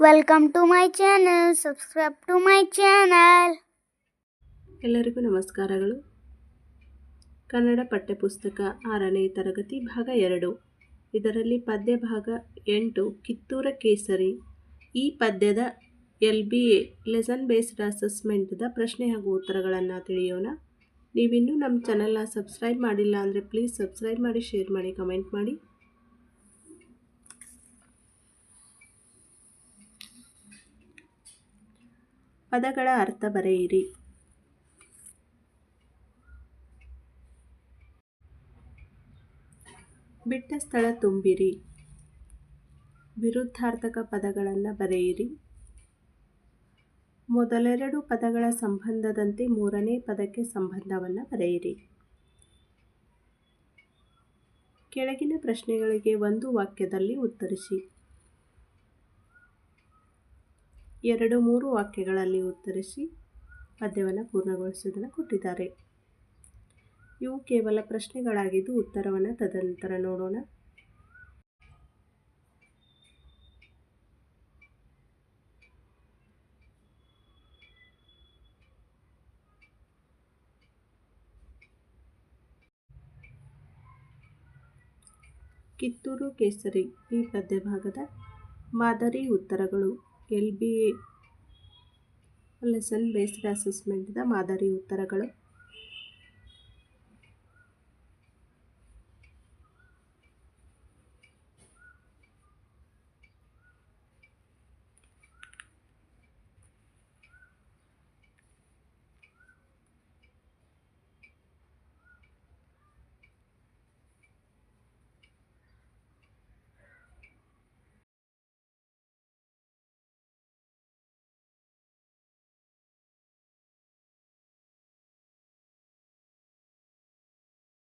Welcome to my channel. Subscribe to my channel. ಎಲ್ಲರಿಗೂ ನಮಸ್ಕಾರಗಳು. ಕನ್ನಡ ಪಠ್ಯಪುಸ್ತಕ ಆರನೇ ತರಗತಿ ಭಾಗ ಎರಡು. ಇದರಲ್ಲಿ ಪದ್ಯ ಭಾಗ ಎಂಟು, ಕಿತ್ತೂರ ಕೇಸರಿ. ಈ ಪದ್ಯದ L B A lesson based ಅಸೆಸ್ಮೆಂಟ್ದ ಪ್ರಶ್ನೆ ಹಾಗೂ ಉತ್ತರಗಳನ್ನು ತಿಳಿಯೋಣ. ನೀವಿನ್ನೂ ನಮ್ಮ ಚಾನಲ್ನ ಸಬ್ಸ್ಕ್ರೈಬ್ ಮಾಡಿಲ್ಲ ಅಂದರೆ ಪ್ಲೀಸ್ ಸಬ್ಸ್ಕ್ರೈಬ್ ಮಾಡಿ ಶೇರ್ ಮಾಡಿ ಕಮೆಂಟ್ ಮಾಡಿ. ಪದಗಳ ಅರ್ಥ ಬರೆಯಿರಿ. ಬಿಟ್ಟ ಸ್ಥಳ ತುಂಬಿರಿ. ವಿರುದ್ಧಾರ್ಥಕ ಪದಗಳನ್ನು ಬರೆಯಿರಿ. ಮೊದಲೆರಡು ಪದಗಳ ಸಂಬಂಧದಂತೆ ಮೂರನೇ ಪದಕ್ಕೆ ಸಂಬಂಧವನ್ನು ಬರೆಯಿರಿ. ಕೆಳಗಿನ ಪ್ರಶ್ನೆಗಳಿಗೆ ಒಂದು ವಾಕ್ಯದಲ್ಲಿ ಉತ್ತರಿಸಿ. ಎರಡು ಮೂರು ವಾಕ್ಯಗಳಲ್ಲಿ ಉತ್ತರಿಸಿ ಪದ್ಯವನ್ನು ಪೂರ್ಣಗೊಳಿಸುವುದನ್ನು ಕೊಟ್ಟಿದ್ದಾರೆ. ಇವು ಕೇವಲ ಪ್ರಶ್ನೆಗಳಾಗಿದ್ದು ಉತ್ತರವನ್ನು ತದನಂತರ ನೋಡೋಣ. ಕಿತ್ತೂರು ಕೇಸರಿ ಈ ಪದ್ಯ ಭಾಗದ ಮಾದರಿ ಉತ್ತರಗಳು ಎಲ್ ಬಿ ಲೆಸನ್ ಬೇಸ್ಡ್ ಅಸೆಸ್ಮೆಂಟ್ನ ಮಾದರಿ ಉತ್ತರಗಳು.